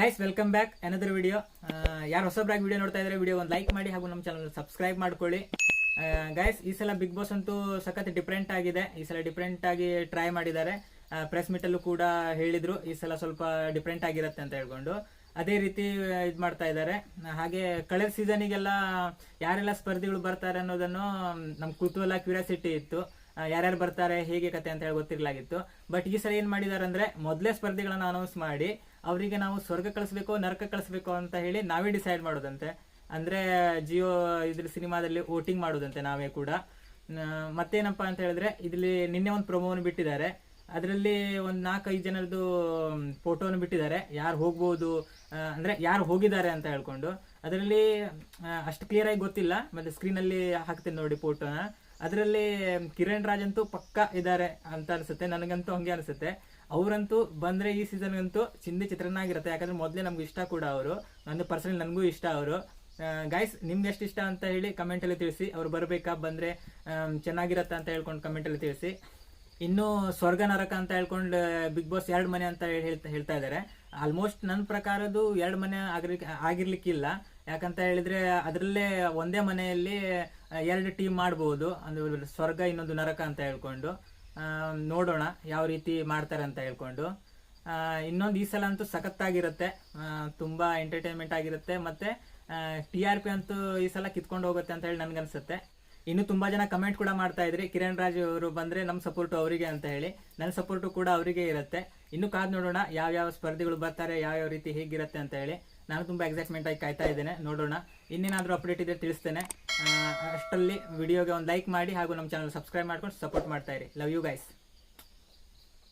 Guys welcome back another video ಯಾರು ಹೊಸಬ್ರಾಗಿ video ನೋಡ್ತಾ ಇದ್ರೆ ವಿಡಿಯೋ ಒಂದು ಲೈಕ್ ಮಾಡಿ ಹಾಗೂ ನಮ್ಮ ಚಾನಲ್ ಸಬ್ಸ್ಕ್ರೈಬ್ ಮಾಡ್ಕೊಳ್ಳಿ. ಗೈಸ್ ಈ ಸಲ ಬಿಗ್ ಬಾಸ್ ಅಂತೂ ಸಖತ್ ಡಿಫ್ರೆಂಟ್ ಆಗಿದೆ. ಈ ಸಲ ಡಿಫ್ರೆಂಟ್ ಆಗಿ ಟ್ರೈ ಮಾಡಿದ್ದಾರೆ. ಪ್ರೆಸ್ ಮೀಟಲ್ಲೂ ಕೂಡ ಹೇಳಿದ್ರು. ಈ ಸಲ ಸ್ವಲ್ಪ ಡಿಫ್ರೆಂಟ್ ಆಗಿರುತ್ತೆ ಅಂತ ಹೇಳ್ಕೊಂಡು. ಅದೇ ರೀತಿ ಇದು ಮಾಡ್ತಾ ಇದ್ದಾರೆ. ಹಾಗೆ ಕಳೆದ ಸೀಸನಿಗೆಲ್ಲ ಯಾರೆಲ್ಲ ಸ್ಪರ್ಧಿಗಳು ಬರ್ತಾರೆ ಅನ್ನೋದನ್ನು ನಮ್ಮ ಕುತೂಹಲ ಕ್ಯೂರಿಯಾಸಿಟಿ ಇತ್ತು. ಯಾರ್ಯಾರು ಬರ್ತಾರೆ, ಹೇಗೆ ಕತೆ ಅಂತ ಹೇಳಿ ಗೊತ್ತಿರಲಾಗಿತ್ತು. ಬಟ್ ಈ ಸಲ ಏನ್ ಮಾಡಿದಾರೆ ಅಂದ್ರೆ ಮೊದಲೇ ಸ್ಪರ್ಧಿಗಳನ್ನ ಅನೌನ್ಸ್ ಮಾಡಿ, ಅವರಿಗೆ ನಾವು ಸ್ವರ್ಗ ಕಳಿಸ್ಬೇಕು, ನರಕ ಕಳಿಸ್ಬೇಕು ಅಂತ ಹೇಳಿ ನಾವೇ ಡಿಸೈಡ್ ಮಾಡೋದಂತೆ. ಅಂದ್ರೆ ಜಿಯೋ ಇದ್ರ ಸಿನಿಮಾದಲ್ಲಿ ವೋಟಿಂಗ್ ಮಾಡೋದಂತೆ ನಾವೇ ಕೂಡ. ಮತ್ತೇನಪ್ಪ ಅಂತ ಹೇಳಿದ್ರೆ, ಇದ್ರಲ್ಲಿ ನಿನ್ನೆ ಒಂದು ಪ್ರೊಮೋವನ್ನು ಬಿಟ್ಟಿದ್ದಾರೆ. ಅದರಲ್ಲಿ ಒಂದು ನಾಲ್ಕೈದು ಜನರದ್ದು ಫೋಟೋವನ್ನು ಬಿಟ್ಟಿದ್ದಾರೆ. ಯಾರು ಹೋಗ್ಬೋದು ಅಂದರೆ ಯಾರು ಹೋಗಿದ್ದಾರೆ ಅಂತ ಹೇಳ್ಕೊಂಡು. ಅದರಲ್ಲಿ ಅಷ್ಟು ಕ್ಲಿಯರ್ ಆಗಿ ಗೊತ್ತಿಲ್ಲ. ಮತ್ತೆ ಸ್ಕ್ರೀನಲ್ಲಿ ಹಾಕ್ತೀನಿ ನೋಡಿ ಫೋಟೋನ ಅದರಲ್ಲಿ ಕಿರಣ್ ರಾಜ್ ಅಂತೂ ಪಕ್ಕ ಇದ್ದಾರೆ ಅಂತ ಅನ್ಸುತ್ತೆ, ನನಗಂತೂ ಹಂಗೆ ಅನ್ಸುತ್ತೆ. ಅವರಂತೂ ಬಂದರೆ ಈ ಸೀಸನ್ಗಂತೂ ಚಿಂದಿ ಚಿತ್ರನಾಗಿರುತ್ತೆ, ಯಾಕಂದರೆ ಮೊದಲೇ ನಮ್ಗೆ ಇಷ್ಟ ಕೂಡ ಅವರು. ನಂದು ಪರ್ಸನಲ್ ನನಗೂ ಇಷ್ಟ ಅವರು. ಗೈಸ್ ನಿಮ್ಗೆ ಎಷ್ಟು ಇಷ್ಟ ಅಂತ ಹೇಳಿ ಕಮೆಂಟಲ್ಲಿ ತಿಳಿಸಿ. ಅವ್ರು ಬರಬೇಕಾ, ಬಂದರೆ ಚೆನ್ನಾಗಿರುತ್ತೆ ಅಂತ ಹೇಳ್ಕೊಂಡು ಕಮೆಂಟಲ್ಲಿ ತಿಳಿಸಿ. ಇನ್ನು ಸ್ವರ್ಗ ನರಕ ಅಂತ ಹೇಳ್ಕೊಂಡು ಬಿಗ್ ಬಾಸ್ ಎರಡು ಮನೆ ಅಂತ ಹೇಳಿ, ಹೇಳ್ತಾ ಹೇಳ್ತಾ ಇದ್ದಾರೆ. ಆಲ್ಮೋಸ್ಟ್ ನನ್ನ ಪ್ರಕಾರದ್ದು ಎರಡು ಮನೆ ಆಗಿರ್ಲಿಕ್ಕೆ ಆಗಿರ್ಲಿಕ್ಕಿಲ್ಲ. ಯಾಕಂತ ಹೇಳಿದ್ರೆ ಅದರಲ್ಲೇ ಒಂದೇ ಮನೆಯಲ್ಲಿ ಎರಡು ಟೀಮ್ ಮಾಡ್ಬೋದು. ಅಂದ್ರೆ ಸ್ವರ್ಗ ಇನ್ನೊಂದು ನರಕ ಅಂತ ಹೇಳ್ಕೊಂಡು. ನೋಡೋಣ ಯಾವ ರೀತಿ ಮಾಡ್ತಾರೆ ಅಂತ ಹೇಳ್ಕೊಂಡು. ಇನ್ನೊಂದು ಈ ಸಲ ಅಂತೂ ಸಖತ್ತಾಗಿರುತ್ತೆ. ತುಂಬ ಎಂಟರ್ಟೈನ್ಮೆಂಟ್ ಆಗಿರುತ್ತೆ. ಮತ್ತೆ ಟಿ ಆರ್ ಪಿ ಅಂತೂ ಈ ಸಲ ಕಿತ್ಕೊಂಡು ಹೋಗುತ್ತೆ ಅಂತ ಹೇಳಿ ನನ್ಗನ್ಸುತ್ತೆ. ಇನ್ನು ತುಂಬ ಜನ ಕಮೆಂಟ್ ಕೂಡ ಮಾಡ್ತಾ ಇದ್ರಿ. ಕಿರಣ್ ರಾಜ್ ಅವರು ಬಂದ್ರೆ ನಮ್ಮ ಸಪೋರ್ಟ್ ಅವರಿಗೆ ಅಂತ ಹೇಳಿ. ನನ್ನ ಸಪೋರ್ಟು ಕೂಡ ಅವರಿಗೆ ಇರುತ್ತೆ. ಇನ್ನು ಕಾದ್ ನೋಡೋಣ ಯಾವ ಯಾವ ಸ್ಪರ್ಧೆಗಳು ಬರ್ತಾರೆ, ಯಾವ ಯಾವ ರೀತಿ ಹೇಗಿರುತ್ತೆ ಅಂತ ಹೇಳಿ. ನಾನು ತುಂಬಾ ಎಕ್ಸೈಟ್ಮೆಂಟ್ ಆಗಿ ಕಾಯ್ತಾ ಇದ್ದೇನೆ, ನೋಡೋಣ. ಇನ್ನೇನಾದ್ರೂ ಅಪ್ಡೇಟ್ ಇದ್ರೆ ತಿಳಿಸ್ತೇನೆ. ಅಷ್ಟರಲ್ಲಿ ವಿಡಿಯೋಗೆ ಒಂದು ಲೈಕ್ ಮಾಡಿ ಹಾಗೂ ನಮ್ಮ ಚಾನಲ್ ಸಬ್ಸ್ಕ್ರೈಬ್ ಮಾಡ್ಕೊಂಡು ಸಪೋರ್ಟ್ ಮಾಡ್ತಾ ಇರಿ. Love you guys